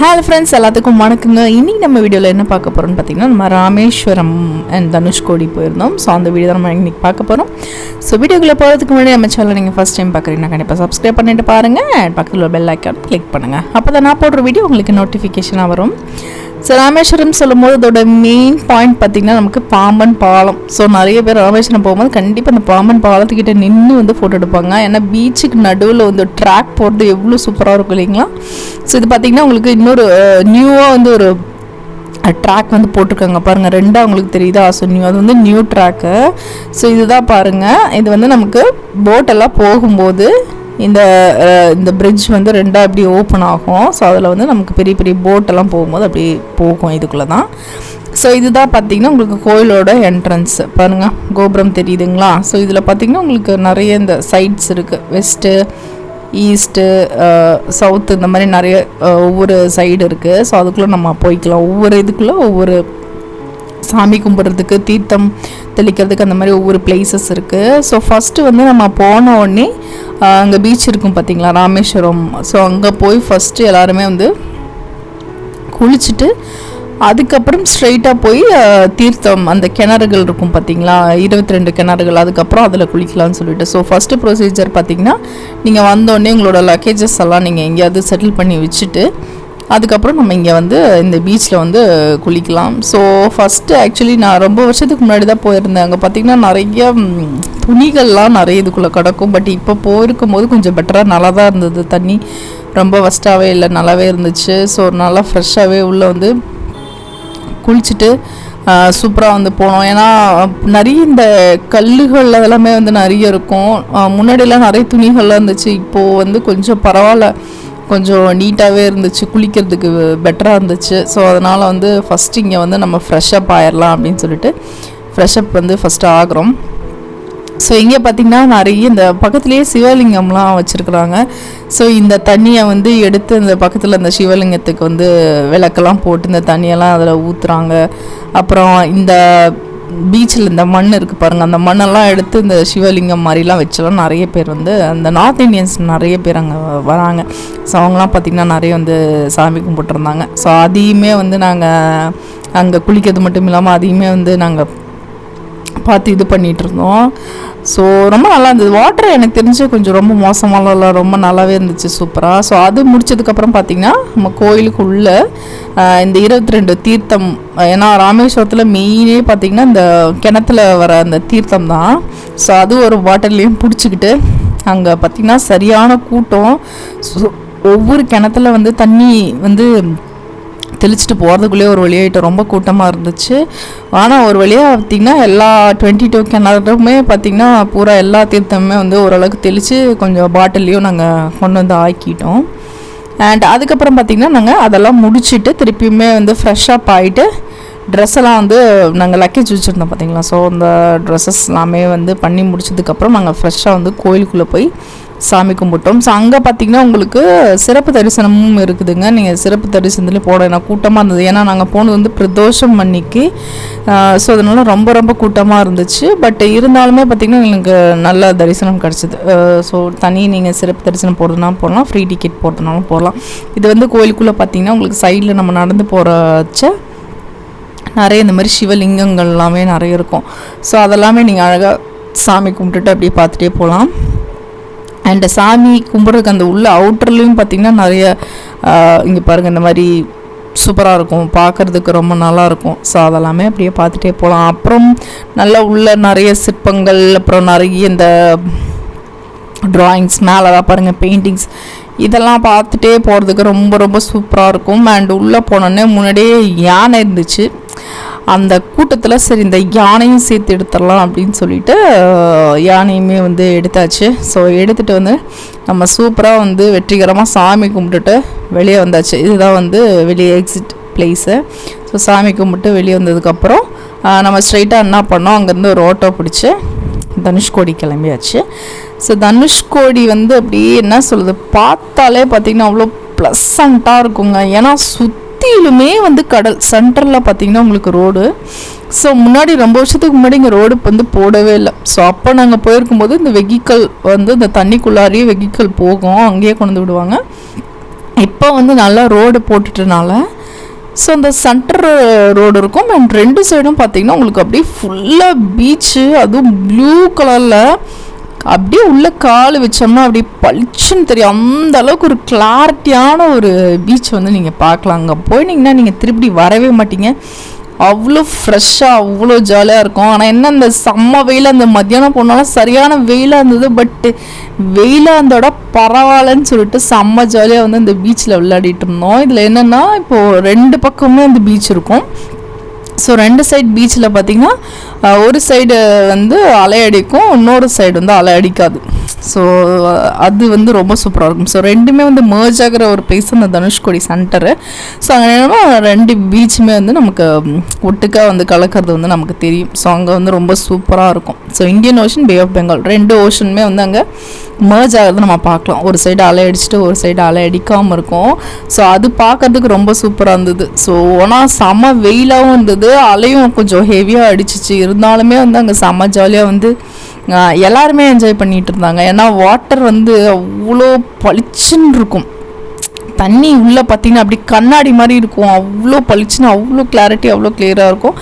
Hello friends எல்லாத்துக்கும் வணக்கங்க. இன்றைக்கி நம்ம வீடியோவில் என்ன பார்க்க போகிறோம்னு பார்த்தீங்கன்னா நம்ம ராமேஸ்வரம் அண்ட் தனுஷ்கோடி போயிருந்தோம். ஸோ அந்த வீடியோ தான் நம்ம இன்றைக்கி பார்க்க போகிறோம் ஸோ வீடியோக்குள்ளே போகிறதுக்கு முன்னாடி நம்ம சேனல் நீங்கள் ஃபஸ்ட் டைம் பார்க்குறீங்கன்னா கண்டிப்பாக சப்ஸ்கிரைப் பண்ணிட்டு பாருங்கள் அண்ட் பக்கத்தில் பெல் ஐக்கான் கிளிக் பண்ணுங்கள் அப்போ தான் நான் போடுற வீடியோ உங்களுக்கு நோட்டிஃபிகேஷனாக வரும். ஸோ ராமேஸ்வரம் சொல்லும்போது அதோட மெயின் பாயிண்ட் பார்த்திங்கன்னா நமக்கு பாம்பன் பாலம். ஸோ நிறைய பேர் ராமேஸ்வரம் போகும்போது கண்டிப்பாக அந்த பாம்பன் பாலத்துக்கிட்ட நின்று வந்து ஃபோட்டோ எடுப்பாங்க. ஏன்னா பீச்சுக்கு நடுவில் வந்து ட்ராக் போகிறது எவ்வளோ சூப்பராக இருக்கும் இல்லைங்களா? ஸோ இது பார்த்திங்கன்னா உங்களுக்கு இன்னொரு நியூவாக வந்து ஒரு ட்ராக் வந்து போட்டிருக்காங்க. பாருங்கள் ரெண்டாக உங்களுக்கு தெரியுதா? ஸோ நியூ அது வந்து நியூ ட்ராக்கு ஸோ இதுதான் பாருங்கள் இது வந்து நமக்கு போட்டெல்லாம் போகும்போது இந்த இந்த பிரிட்ஜ் வந்து ரெண்டாக இப்படி ஓப்பன் ஆகும். ஸோ அதில் வந்து நமக்கு பெரிய பெரிய போட்டெல்லாம் போகும்போது அப்படி போகும் இதுக்குள்ளே தான் ஸோ இதுதான் பார்த்திங்கன்னா உங்களுக்கு கோயிலோட என்ட்ரன்ஸ் பாருங்கள் கோபுரம் தெரியுதுங்களா? ஸோ இதில் பார்த்தீங்கன்னா உங்களுக்கு நிறைய இந்த சைட்ஸ் இருக்குது வெஸ்ட்டு ஈஸ்ட்டு சவுத்து இந்த மாதிரி நிறைய ஒவ்வொரு சைடு இருக்குது ஸோ அதுக்குள்ளே நம்ம போய்க்கலாம். ஒவ்வொரு இதுக்குள்ளே ஒவ்வொரு சாமி கும்பிட்றதுக்கு தீர்த்தம் தெளிக்கிறதுக்கு அந்த மாதிரி ஒவ்வொரு பிளேசஸ் இருக்குது ஸோ ஃபஸ்ட்டு வந்து நம்ம போன உடனே அங்கே பீச் இருக்கும் பார்த்தீங்களா ராமேஸ்வரம். ஸோ அங்கே போய் ஃபஸ்ட்டு எல்லாருமே வந்து குளிச்சுட்டு அதுக்கப்புறம் ஸ்ட்ரெயிட்டாக போய் தீர்த்தம் அந்த கிணறுகள் இருக்கும் பார்த்தீங்களா இருபத்தி ரெண்டு கிணறுகள் அதுக்கப்புறம் அதில் குளிக்கலாம்னு சொல்லிட்டு. ஸோ ஃபஸ்ட்டு ப்ரொசீஜர் பார்த்தீங்கன்னா நீங்கள் வந்தோடனே உங்களோட லக்கேஜஸ் எல்லாம் நீங்கள் எங்கேயாவது செட்டில் பண்ணி வச்சுட்டு அதுக்கப்புறம் நம்ம இங்கே வந்து இந்த பீச்சில் வந்து குளிக்கலாம். ஸோ ஃபஸ்ட்டு ஆக்சுவலி நான் ரொம்ப வருஷத்துக்கு முன்னாடி தான் போயிருந்தேன். அங்கே பார்த்திங்கன்னா நிறைய துணிகள்லாம் நிறைய இதுக்குள்ளே கிடக்கும். பட் இப்போ போயிருக்கும் போது கொஞ்சம் பெட்டராக நல்லா தான் இருந்தது. தண்ணி ரொம்ப வஸ்ட்டாகவே இல்லை நல்லாவே இருந்துச்சு. ஸோ நல்லா ஃப்ரெஷ்ஷாகவே உள்ளே வந்து குளிச்சுட்டு சூப்பராக வந்து போனோம். ஏன்னா நிறைய இந்த கல்லுகள் அதெல்லாமே வந்து நிறைய இருக்கும். முன்னாடியெல்லாம் நிறைய துணிகள்லாம் இருந்துச்சு. இப்போது வந்து கொஞ்சம் பரவாயில்ல. கொஞ்சம் நீட்டாகவே இருந்துச்சு குளிக்கிறதுக்கு பெட்டராக இருந்துச்சு. ஸோ அதனால் வந்து ஃபஸ்ட் இங்கே வந்து நம்ம ஃப்ரெஷ்அப் ஆயிடலாம் அப்படின்னு சொல்லிட்டு ஃப்ரெஷ்அப் வந்து ஃபஸ்ட்டு ஆகிறோம். ஸோ இங்கே பார்த்தீங்கன்னா நிறைய இந்த பக்கத்துலேயே சிவலிங்கம்லாம் வச்சுருக்குறாங்க. ஸோ இந்த தண்ணியை வந்து எடுத்து இந்த பக்கத்தில் இந்த சிவலிங்கத்துக்கு வந்து விளக்கெல்லாம் போட்டு இந்த தண்ணியெல்லாம் அதில் ஊற்றுறாங்க அப்புறம் இந்த பீச்சில் இந்த மண் இருக்குது பாருங்கள் அந்த மண்ணெல்லாம் எடுத்து இந்த சிவலிங்கம் மாதிரிலாம் வச்செல்லாம் நிறைய பேர் வந்து அந்த நார்த் இந்தியன்ஸ் நிறைய பேர் அங்கே வராங்க. ஸோ அவங்களாம் பார்த்திங்கன்னா நிறைய வந்து சாமி கும்பிட்டுருந்தாங்க. ஸோ அதையுமே வந்து நாங்கள் அங்கே குளிக்கிறது மட்டும் இல்லாமல் அதையுமே வந்து நாங்கள் பார்த்து இது பண்ணிகிட்டு இருந்தோம். ஸோ ரொம்ப நல்லா இருந்தது. வாட்டர் எனக்கு தெரிஞ்சு கொஞ்சம் ரொம்ப மோசமாலாம் இல்லை ரொம்ப நல்லாவே இருந்துச்சு சூப்பராக ஸோ அது முடிச்சதுக்கப்புறம் பார்த்திங்கன்னா நம்ம கோயிலுக்குள்ளே இந்த இருபத்தி ரெண்டு தீர்த்தம் ஏன்னா ராமேஸ்வரத்தில் மெயினே பார்த்திங்கன்னா இந்த கிணத்துல வர அந்த தீர்த்தம் தான். ஸோ அது ஒரு பாட்டில்லையும் பிடிச்சிக்கிட்டு அங்கே பார்த்திங்கன்னா சரியான கூட்டம். ஸோ ஒவ்வொரு கிணத்துல வந்து தண்ணி வந்து தெளிச்சிட்டு போகிறதுக்குள்ளேயே ஒரு வழியாகிட்ட ரொம்ப கூட்டமாக இருந்துச்சு. ஆனால் ஒரு வழியாக பார்த்திங்கன்னா எல்லா டுவெண்ட்டி டூ கிணறுமே பார்த்திங்கன்னா பூரா எல்லா தீர்த்தமுமே வந்து ஓரளவுக்கு தெளித்து கொஞ்சம் பாட்டிலையும் நாங்கள் கொண்டு வந்து ஆக்கிட்டோம். அண்ட் அதுக்கப்புறம் பார்த்திங்கன்னா நாங்கள் அதெல்லாம் முடிச்சுட்டு திருப்பியுமே வந்து ஃப்ரெஷ்ஷப் ஆகிட்டு ட்ரெஸ்ஸெல்லாம் வந்து நாங்கள் லக்கேஜ் வச்சுருந்தோம் பார்த்தீங்களா ஸோ அந்த ட்ரெஸ்ஸஸ் எல்லாமே வந்து பண்ணி முடிச்சதுக்கப்புறம் நாங்கள் ஃப்ரெஷ்ஷாக வந்து கோயிலுக்குள்ளே போய் சாமி கும்பிட்டோம். ஸோ அங்கே பார்த்தீங்கன்னா உங்களுக்கு சிறப்பு தரிசனமும் இருக்குதுங்க. நீங்கள் சிறப்பு தரிசனத்துலேயும் போட ஏன்னா கூட்டமாக இருந்தது. ஏன்னா நாங்கள் போனது வந்து பிரதோஷம் அன்னைக்கு. ஸோ அதனால ரொம்ப ரொம்ப கூட்டமாக இருந்துச்சு. பட் இருந்தாலுமே பார்த்திங்கன்னா எங்களுக்கு நல்ல தரிசனம் கிடச்சிது. ஸோ தனி நீங்கள் சிறப்பு தரிசனம் போடுறதுனா போடலாம். ஃப்ரீ டிக்கெட் போடுறதுனாலும் போகலாம் இது வந்து கோயிலுக்குள்ளே பார்த்தீங்கன்னா உங்களுக்கு சைடில் நம்ம நடந்து போகிறச்ச நிறைய இந்த மாதிரி சிவலிங்கங்கள் எல்லாமே நிறைய இருக்கும். ஸோ அதெல்லாமே நீங்கள் அழகாக சாமி கும்பிட்டுட்டு அப்படியே பார்த்துட்டே போகலாம் அண்டு சாமி கும்பிட்றதுக்கு அந்த உள்ள அவுட்டர்லேயும் பார்த்திங்கன்னா நிறைய இங்கே பாருங்கள் இந்த மாதிரி சூப்பராக இருக்கும். பார்க்குறதுக்கு ரொம்ப நல்லா இருக்கும். ஸோ அதெல்லாமே அப்படியே பார்த்துட்டே போகலாம் அப்புறம் நல்லா உள்ள நிறைய சிற்பங்கள் அப்புறம் நிறைய இந்த ட்ராயிங்ஸ் மேலே தான் பாருங்கள் பெயிண்டிங்ஸ் இதெல்லாம் பார்த்துட்டே போகிறதுக்கு ரொம்ப ரொம்ப சூப்பராக இருக்கும். அண்ட் உள்ளே போனோடனே முன்னாடியே யானை இருந்துச்சு. அந்த கூட்டத்தில் சரி இந்த யானையும் சேர்த்து எடுத்துடலாம் அப்படின்னு சொல்லிட்டு யானையுமே வந்து எடுத்தாச்சு. ஸோ எடுத்துகிட்டு வந்து நம்ம சூப்பராக வந்து வெற்றிகரமாக சாமி கும்பிட்டுட்டு வெளியே வந்தாச்சு. இதுதான் வந்து வெளியே எக்ஸிட் பிளேஸு ஸோ சாமி கும்பிட்டு வெளியே வந்ததுக்கப்புறம் நம்ம ஸ்ட்ரைட்டாக என்ன பண்ணோம்? அங்கேருந்து ஒரு ஆட்டோ பிடிச்சி தனுஷ்கோடி கிளம்பியாச்சு. ஸோ தனுஷ்கோடி வந்து அப்படியே என்ன சொல்லுது பார்த்தாலே பார்த்திங்கன்னா அவ்வளோ ப்ளசண்ட்டாக இருக்குங்க. ஏன்னா சுற்றிலுமே வந்து கடல் சென்டரில் பார்த்தீங்கன்னா உங்களுக்கு ரோடு ஸோ முன்னாடி ரொம்ப வருஷத்துக்கு முன்னாடி இங்கே ரோடு வந்து போடவே இல்லை. ஸோ அப்போ நாங்கள் போயிருக்கும்போது இந்த வெஹிக்கல் வந்து இந்த தண்ணிக்குள்ளாரியே வெஹிக்கல் போகும். அங்கேயே கொண்டு விடுவாங்க. இப்போ வந்து நல்லா ரோடு போட்டுட்டனால ஸோ அந்த சென்டர் ரோடு இருக்கும். அண்ட் ரெண்டு சைடும் பார்த்திங்கன்னா உங்களுக்கு அப்படியே ஃபுல்லாக பீச்சு அதுவும் ப்ளூ கலரில் அப்படியே உள்ள கால் வச்சோம்னா அப்படியே பளிச்சுன்னு தெரியும். அந்த அளவுக்கு ஒரு கிளாரிட்டியான ஒரு பீச் வந்து நீங்கள் பார்க்கலாம். அங்கே போயினீங்கன்னா நீங்கள் திருப்பி வரவே மாட்டீங்க. அவ்வளோ ஃப்ரெஷ்ஷாக அவ்வளோ ஜாலியாக இருக்கும். ஆனால் என்ன இந்த செம்ம வெயில் அந்த மத்தியானம் போனாலும் சரியான வெயிலாக இருந்தது. பட்டு வெயிலாக இருந்தோட பரவாயில்லன்னு சொல்லிட்டு செம்ம ஜாலியாக வந்து இந்த பீச்சில் விளையாடிட்டு இருந்தோம். இதில் என்னென்னா இப்போது ரெண்டு பக்கமுமே அந்த பீச் இருக்கும். ஸோ ரெண்டு சைடு பீச்சில் பார்த்திங்கன்னா ஒரு சைடு வந்து அலையடிக்கும் இன்னொரு சைடு வந்து அலையடிக்காது. ஸோ uh, அது வந்து ரொம்ப சூப்பராக இருக்கும். ஸோ ரெண்டுமே வந்து merge ஆகிற ஒரு பிளேஸ் அந்த தனுஷ்கோடி சென்டரு ஸோ அங்கே என்னன்னா ரெண்டு பீச்சுமே வந்து நமக்கு ஒட்டுக்காக வந்து கலக்கிறது வந்து நமக்கு தெரியும். ஸோ அங்கே வந்து ரொம்ப சூப்பராக இருக்கும். So Indian ocean bay of Bengal ரெண்டு ஓஷனுமே வந்து அங்கே merge ஆகிறத நம்ம பார்க்கலாம். ஒரு சைடு அலை அடிச்சுட்டு ஒரு சைடு அலை அடிக்காமல் இருக்கும். ஸோ அது பார்க்கறதுக்கு ரொம்ப சூப்பராக இருந்தது. ஸோ ஆனால் செம வெயிலாகவும் இருந்தது. அலையும் கொஞ்சம் ஹெவியாக அடிச்சிச்சு. இருந்தாலுமே வந்து அங்கே செம ஜாலியாக வந்து எல்லாருமே என்ஜாய் பண்ணிகிட்டு இருந்தாங்க. ஏன்னா வாட்டர் வந்து அவ்வளோ பளிச்சுன்னு இருக்கும். தண்ணி உள்ளே பார்த்தீங்கன்னா அப்படி கண்ணாடி மாதிரி இருக்கும். அவ்வளோ பளிச்சுன்னு அவ்வளோ கிளாரிட்டி அவ்வளோ கிளியராக இருக்கும்.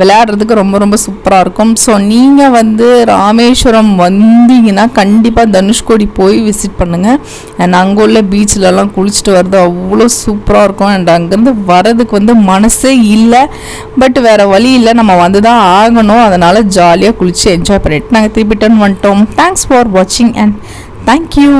விளையாடுறதுக்கு ரொம்ப ரொம்ப சூப்பராக இருக்கும். ஸோ நீங்கள் வந்து ராமேஸ்வரம் வந்தீங்கன்னா கண்டிப்பாக தனுஷ்கோடி போய் விசிட் பண்ணுங்கள் அண்ட் அங்கே உள்ள பீச்லலாம் குளிச்சுட்டு வர்றது அவ்வளோ சூப்பராக இருக்கும். அண்ட் அங்கேருந்து வரதுக்கு வந்து மனசே இல்லை. பட் வேறு வழி இல்லை. நம்ம வந்து தான் ஆகணும். அதனால் ஜாலியாக குளித்து என்ஜாய் பண்ணிட்டு நாங்கள் திருப்பி ரிட்டர்ன் வந்துட்டோம். தேங்க்ஸ் ஃபார் வாட்சிங் அண்ட் தேங்க்யூ